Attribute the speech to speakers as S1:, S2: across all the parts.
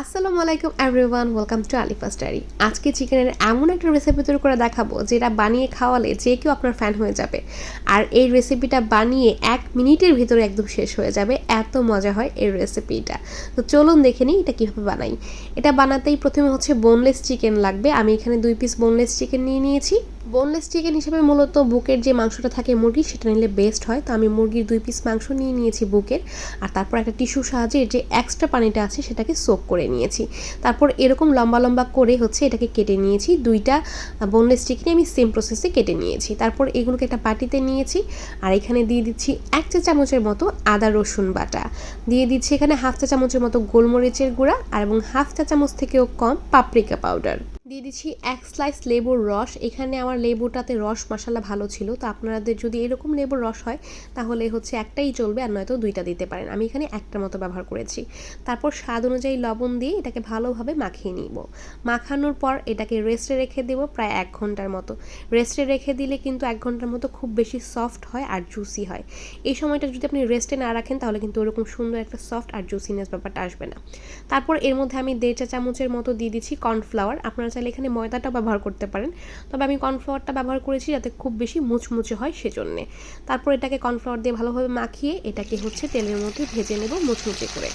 S1: আসসালামু আলাইকুম everyone welcome to Alifa's diary আজকে চিকেনের এমন একটা রেসিপি তৈরি করে দেখাবো, যেটা বানিয়ে খাওয়ালে যে কেউ আপনার ফ্যান হয়ে যাবে। আর এই রেসিপিটা বানিয়ে এক মিনিটের ভিতরে একদম শেষ হয়ে যাবে, এত মজা হয় এই রেসিপিটা তো চলুন দেখে নিই এটা কীভাবে বানাই। এটা বানাতেই প্রথমে হচ্ছে বোনলেস চিকেন লাগবে। আমি এখানে দুই পিস বোনলেস চিকেন নিয়ে নিয়েছি। বোনলেস চিকেন হিসেবে মূলত বুকের যে মাংসটা থাকে মুরগি সেটা নিলে বেস্ট হয়। তো আমি মুরগির দুই পিস মাংস নিয়ে নিয়েছি বুকের। আর তারপর একটা টিস্যু সাহায্যে যে এক্সট্রা পানিটা আছে, সেটাকে সোক করে নিয়েছি। তারপর এরকম লম্বা লম্বা করে হচ্ছে এটাকে কেটে নিয়েছি। দুইটা বোনলেস চিকেন আমি সেম প্রসেসে কেটে নিয়েছি। তারপর এগুলোকে একটা বাটিতে নিয়েছি। আর এখানে দিয়ে দিচ্ছি এক চা চামচের মতো আদা, রসুন বাটা। দিয়ে দিচ্ছি এখানে হাফ চা চামচের মতো গোলমরিচের গুঁড়া। আর এবং হাফ চা চামচ থেকেও কম পাপরিকা পাউডার দিয়ে দিচ্ছি এক স্লাইস লেবুর রস। এখানে আমার লেবুটাতে রস মশালা ভালো ছিল, তো আপনাদের যদি এরকম লেবুর রস হয়, তাহলে হচ্ছে একটাই চলবে আর নয়তো দুইটা দিতে পারেন। আমি এখানে একটা মতো ব্যবহার করেছি। তারপর স্বাদ অনুযায়ী লবণ দিয়ে এটাকে ভালোভাবে মাখিয়ে নিব। মাখানোর পর এটাকে রেস্টে রেখে দেব প্রায় এক ঘণ্টার মতো। রেস্টে রেখে দিলে কিন্তু এক ঘণ্টার মতো খুব বেশি সফট হয় আর জুসি হয়। এই সময়টা যদি আপনি রেস্টে না রাখেন, তাহলে কিন্তু ওরকম সুন্দর একটা সফট আর জুসিনেস ব্যাপারটা আসবে না। তারপর এর মধ্যে আমি দেড় চা চামচের মতো দিয়ে দিচ্ছি কর্নফ্লাওয়ার আপনারা চাইলে এখানে ময়দাটা ব্যবহার করতে পারেন। তবে আমি কর্নফ্লাওয়ারটা ব্যবহার করেছি যাতে খুব বেশি মুচমুচে হয় সেজন্যে। তারপর এটাকে কর্নফ্লাওয়ার দিয়ে ভালোভাবে মাখিয়ে এটাকে হচ্ছে তেলের মধ্যে ভেজে নেব মুচমুচে করে।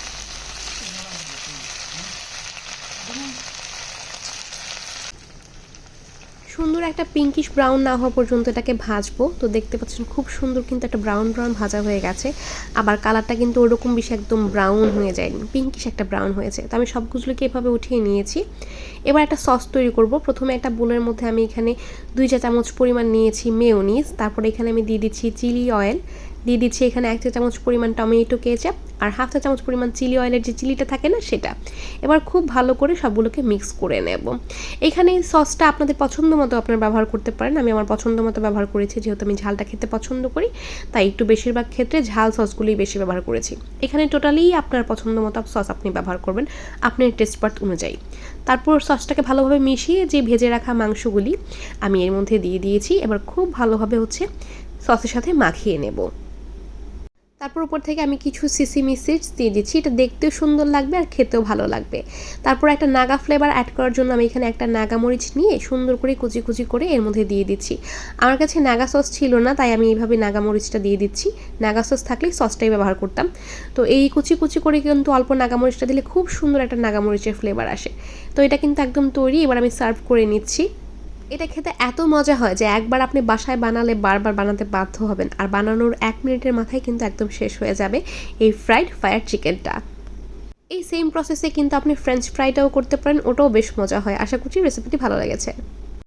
S1: সুন্দর একটা পিঙ্কিশ ব্রাউন না হওয়া পর্যন্ত এটাকে ভাজবো। তো দেখতে পাচ্ছেন খুব সুন্দর কিন্তু একটা ব্রাউন ব্রাউন ভাজা হয়ে গেছে। আবার কালারটা কিন্তু ওরকম বেশি একদম ব্রাউন হয়ে যায়নি পিঙ্কিশ একটা ব্রাউন হয়েছে। তো আমি সবগুলোকে এভাবে উঠিয়ে নিয়েছি। এবার একটা সস তৈরি করব। প্রথমে একটা বোলের মধ্যে আমি এখানে দুই চা চামচ পরিমাণ নিয়েছি মেয়োনিস তারপরে এখানে আমি দিয়ে দিচ্ছি চিলি অয়েল দিয়ে দিচ্ছি এখানে এক চা চামচ পরিমাণ টমেটো কেচাপ আর হাফ চা চামচ পরিমাণ চিলি অয়েলের যে চিলিটা থাকে না সেটা। এবার খুব ভালো করে সবগুলোকে মিক্স করে নেব। এখানে সসটা আপনাদের পছন্দ মতো আপনারা ব্যবহার করতে পারেন। আমি আমার পছন্দ মতো ব্যবহার করেছি, যেহেতু আমি ঝালটা খেতে পছন্দ করি, তাই একটু বেশিরভাগ ক্ষেত্রে ঝাল সসগুলোই বেশি ব্যবহার করেছি। এখানে টোটালি আপনার পছন্দ মতো সস আপনি ব্যবহার করবেন, আপনার টেস্ট পার্ট অনুযায়ী। তারপর সসটাকে ভালোভাবে মিশিয়ে যে ভেজে রাখা মাংসগুলি, আমি এর মধ্যে দিয়ে দিয়েছি। এবার খুব ভালোভাবে হচ্ছে সসের সাথে মাখিয়ে নেব। তারপর উপর থেকে আমি কিছু সিসিমি সিডস দিয়ে দিচ্ছি। এটা দেখতেও সুন্দর লাগবে আর খেতেও ভালো লাগবে। তারপর একটা নাগা ফ্লেভার অ্যাড করার জন্য আমি এখানে একটা নাগা মরিচ নিয়ে সুন্দর করে কুচি কুচি করে এর মধ্যে দিয়ে দিচ্ছি। আমার কাছে নাগা সস ছিল না, তাই আমি এইভাবে নাগা মরিচটা দিয়ে দিচ্ছি। নাগা সস থাকলে সসটাই ব্যবহার করতাম। তো এই কুচি কুচি করে কিন্তু অল্প নাগা মরিচটা দিলে খুব সুন্দর একটা নাগা মরিচের ফ্লেভার আসে। তো এটা কিন্তু একদম তৈরি, এবার আমি সার্ভ করে নিচ্ছি। এটা খেতে এত মজা হয় যে একবার আপনি বাসায় বানালে বারবার বানাতে বাধ্য হবেন। আর বানানোর এক মিনিটের মাথায় কিন্তু একদম শেষ হয়ে যাবে এই ফ্রাইড ফায়ার চিকেনটা এই সেম প্রসেসে কিন্তু আপনি ফ্রেঞ্চ ফ্রাইটাও করতে পারেন, ওটাও বেশ মজা হয়। আশা করছি রেসিপিটি ভালো লেগেছে।